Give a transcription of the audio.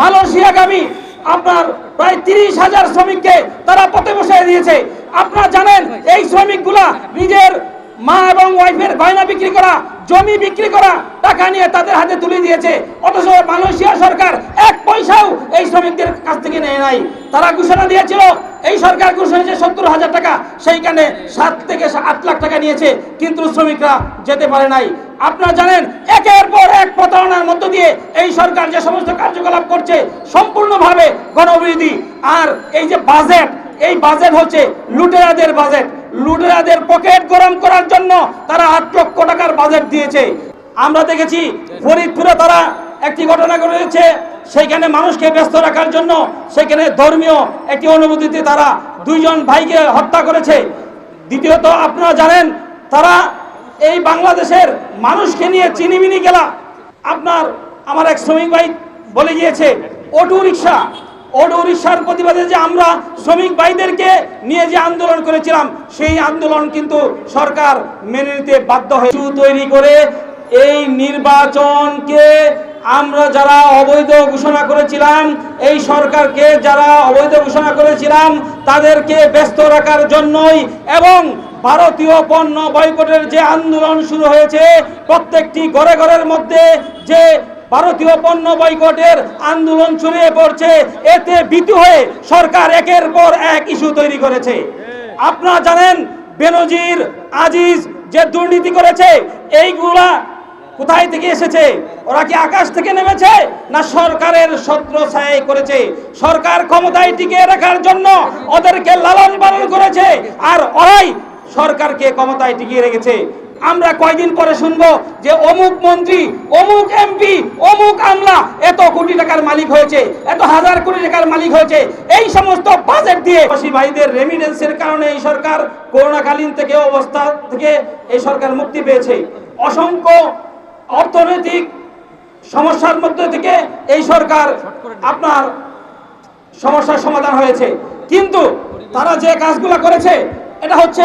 মালয়েশিয়াগামী আপনার প্রায় তিরিশ হাজার শ্রমিককে তারা পথে বসিয়ে দিয়েছে। আপনারা জানেন, এই শ্রমিকগুলা নিজের মা এবং ওয়াইফের গয়না বিক্রি করা, জমি বিক্রি করা টাকা নিয়ে তাদের হাতে তুলে দিয়েছে। অথচ মালয়েশিয়া সরকার এক পয়সাও এই শ্রমিকদের কাছ থেকে নেয় নাই। তারা ঘোষণা দিয়েছিল, এই সরকার ঘোষণা দিয়েছে সত্তর হাজার টাকা, সেইখানে সাত থেকে আট লাখ টাকা নিয়েছে, কিন্তু শ্রমিকরা যেতে পারে নাই। আপনারা জানেন এক প্রতারণার মধ্য দিয়ে এই সরকার যে সমস্ত কার্যকলাপ করছে সম্পূর্ণভাবে গণবিরোধী। আর এই যে বাজেট এই বাজেট হচ্ছে লুটেরাদের বাজেট লুটেরাদের পকেট গরম করার জন্য তারা আট লক্ষ টাকার বাজেট দিয়েছে। আমরা দেখেছি ফরিদপুরে তারা একটি ঘটনা ঘটেছে, সেইখানে মানুষকে ব্যস্ত রাখার জন্য সেখানে ধর্মীয় একটি অনুভূতিতে তারা দুইজন ভাইকে হত্যা করেছে। দ্বিতীয়ত, আপনারা জানেন, তারা এই বাংলাদেশের মানুষকে নিয়ে চিনিমিনি গেলা আপনার, আমার এক শ্রমিক ভাই বলে গিয়েছে, অটো রিক্সা। অটো রিক্সার প্রতিবাদে যে আমরা শ্রমিক ভাইদেরকে নিয়ে যে আন্দোলন করেছিলাম, সেই আন্দোলন কিন্তু সরকার মেনে নিতে বাধ্য হয়ে তৈরি করে এই নির্বাচনকে আমরা যারা অবৈধ ঘোষণা করেছিলাম, এই সরকারকে যারা অবৈধ ঘোষণা করেছিলাম, তাদেরকে ব্যস্ত রাখার জন্যই এবং ভারতীয় পণ্য বয়কটের যে আন্দোলন শুরু হয়েছে, প্রত্যেকটি ঘরে ঘরের মধ্যে যে ভারতীয় পণ্য বয়কটের আন্দোলন ছড়িয়ে পড়ছে, এতে ভীতু হয়ে সরকার একের পর এক ইস্যু তৈরি করেছে। আপনারা জানেন, বেনজির আজিজ যে দুর্নীতি করেছে, এইগুলা কোথায় থেকে এসেছে? ওরা কি আকাশ থেকে নেমেছে? না সরকারের ছত্র ছায় করেছে? সরকার ক্ষমতায় টিকে রাখার জন্য ওদেরকে লালন পালন করেছে, আর ওরাই সরকারকে ক্ষমতায় টিকিয়ে রেখেছে। আমরা কয়দিন পরে শুনব যে অমুক মন্ত্রী, অমুক এমপি অমুক আমলা এত কোটি টাকার মালিক হয়েছে, এত হাজার কোটি টাকার মালিক হয়েছে। এই সমস্ত বাজেট দিয়ে প্রবাসী ভাইদের রেমিডেন্সের কারণে এই সরকার করোনাকালীন থেকে অবস্থা থেকে এই সরকার মুক্তি পেয়েছে। অসংখ্য অর্থনৈতিক সমস্যার মধ্যে থেকে এই সরকার আপনার সমস্যার সমাধান হয়েছে। কিন্তু তারা যে কাজগুলো করেছে, এটা হচ্ছে